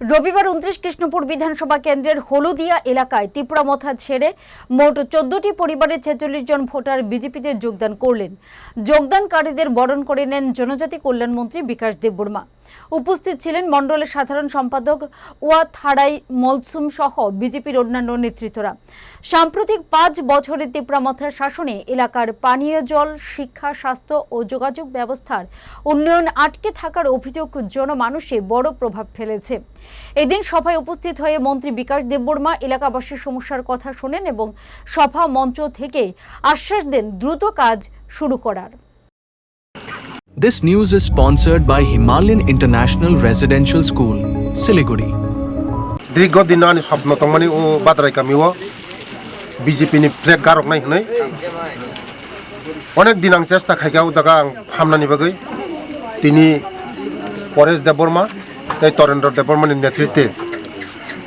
রবিবার উনত্রিশ কৃষ্ণপুর বিধানসভা কেন্দ্রের হলুদিয়া এলাকায় তিপুরামথা ছেড়ে মোট চোদ্দটি পরিবারের ছেচল্লিশ জন ভোটার বিজেপিতে যোগদান করলেন। যোগদানকারীদের বরণ করে নেন জনজাতি কল্যাণমন্ত্রী বিকাশ দেববর্মা। উপস্থিত ছিলেন মণ্ডলের সাধারণ সম্পাদক ওয়া থাড়াই মলসুম সহ বিজেপির অন্যান্য নেতৃত্বরা। সাম্প্রতিক পাঁচ বছরের তিপ্রামথার শাসনে এলাকার পানীয় জল, শিক্ষা, স্বাস্থ্য ও যোগাযোগ ব্যবস্থার উন্নয়ন আটকে থাকার অভিযোগ জনমানুষে বড় প্রভাব ফেলেছে। এদিন সভায় উপস্থিত হয়ে মন্ত্রী বিকাশ দেববর্মা এলাকাবাসীর সমস্যার কথা শোনেন এবং সভা মঞ্চ থেকে আশ্বাস দেন দ্রুত কাজ শুরু করার। This news is sponsored by Himalayan International Residential School, Siliguri. দীর্ঘদিন আমি স্বপ্ন তংমানি ও বাদ্রাই কামিও। বিজেপিনি ফ্লেগ গারকনাই হनै অনেক দিন আং চেষ্টা খাইগাও জায়গা আং ফামনানি বাগै তিনি পরেশ দেববর্মা তাই তরেন্দ্র দেববর্মনের নেতৃত্বে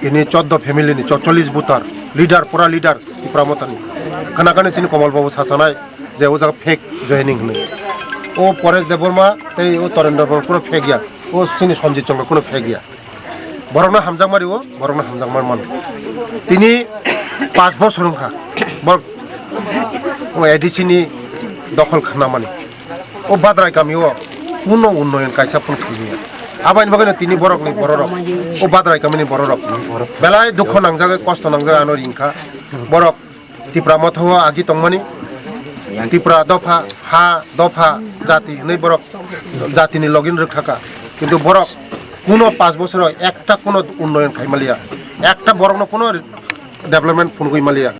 ইনি চোদ্দ ফ্যামিলি নি চল্লিশ বুতার লিডার পুরা লিডার পুরা মতানি। খানাখানি চিনি কমলবাবু শাসানায় যে ও জায়গা ফেক জয়েনিং হলেন ও পরেশ দেববর্মা, তাই ও তরেন্দ্র বর্মা কোনো ফেক গিয়া ও চিনি সঞ্জিত চন্দ্র, কোনো ফেক গিয়া বরংনা হামজাকমারি ও, বরংনা হামজাকমার মানুষ তিনি পাঁচ বছর সংখ্যা, বর ও এডিসিনি দখল খানা মানে। ও বাদ্রায় গামিও কোনো উন্নয়ন কাইসাপন খাইয়া আবাইনি বাগানে তিনি বরক নি বড়রক ও বাদ্রাই গামিনি বড়রক বেলায় দুঃখ নাংজাগে, কষ্ট নাংজাগে আনো রিংখা বরক তিপ্রা মথ আগি তংমানি। ত্রিপুরা দফা, হা, দফা, জাতি। नै বরক জাতিनि লগিন রক্ষাকা কিন্তু বরক কোনো পাঁচ বছর একটা কোনো উন্নয়ন খাইমালিয়া। একটা বরং কোনো ডেভেলপমেন্ট ফোন কইমালিয়া।